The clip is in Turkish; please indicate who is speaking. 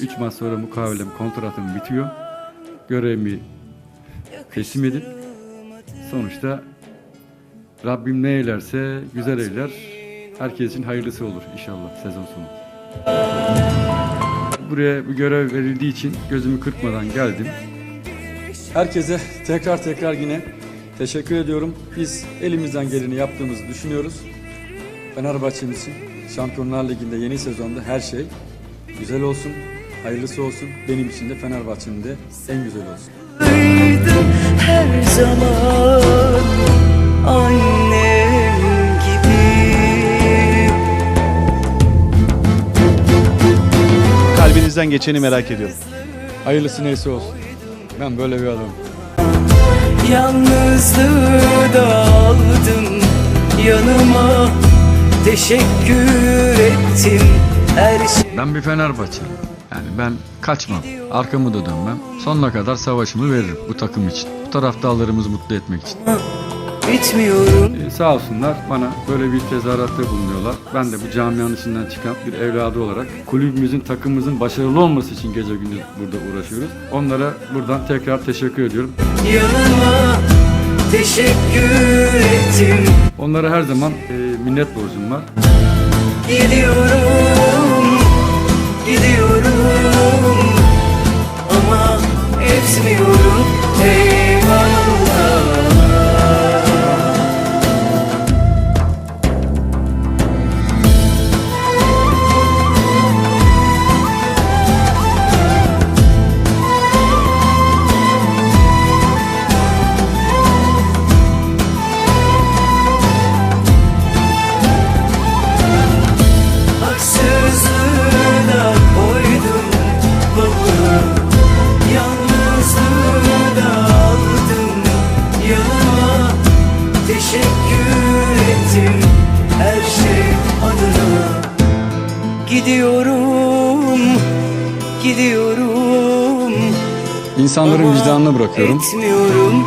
Speaker 1: 3 maç sonra mukavelem, kontratım bitiyor. Görevimi teslim edip sonuçta Rabbim ne eylerse güzel eyler. Herkes için hayırlısı olur inşallah sezon sonu. Buraya bir görev verildiği için gözümü kırpmadan geldim. Herkese tekrar tekrar yine teşekkür ediyorum. Biz elimizden geleni yaptığımızı düşünüyoruz. Fenerbahçe'miz için Şampiyonlar Ligi'nde yeni sezonda her şey güzel olsun, hayırlısı olsun. Benim için de Fenerbahçe'nin de en güzel olsun.
Speaker 2: Her zaman annem gibi
Speaker 3: Kalbinizden geçeni merak ediyorum.
Speaker 1: Hayırlısı neyse olsun. Ben böyle bir adamım.
Speaker 2: Yalnızlığı da aldım yanıma Teşekkür ettim her şey
Speaker 1: Ben bir Fenerbahçeliyim. Yani ben kaçmam. Arkamı da dönmem. Sonuna kadar savaşımı veririm bu takım için. Bu taraftarlarımızı mutlu etmek için.
Speaker 2: bitmiyorum
Speaker 1: Ee, sağ olsunlar bana böyle bir tezahüratta bulunuyorlar. Ben de bu camianın içinden çıkan bir evladı olarak kulübümüzün, takımımızın başarılı olması için gece gündüz burada uğraşıyoruz. Onlara buradan tekrar teşekkür ediyorum.
Speaker 2: yanıma Teşekkür ettim
Speaker 1: Onlara her zaman e, minnet borcum var.
Speaker 2: Gidiyorum, etmiyorum eyvallah. Gidiyorum, gidiyorum
Speaker 1: İnsanların vicdanına bırakıyorum.
Speaker 2: Etmiyorum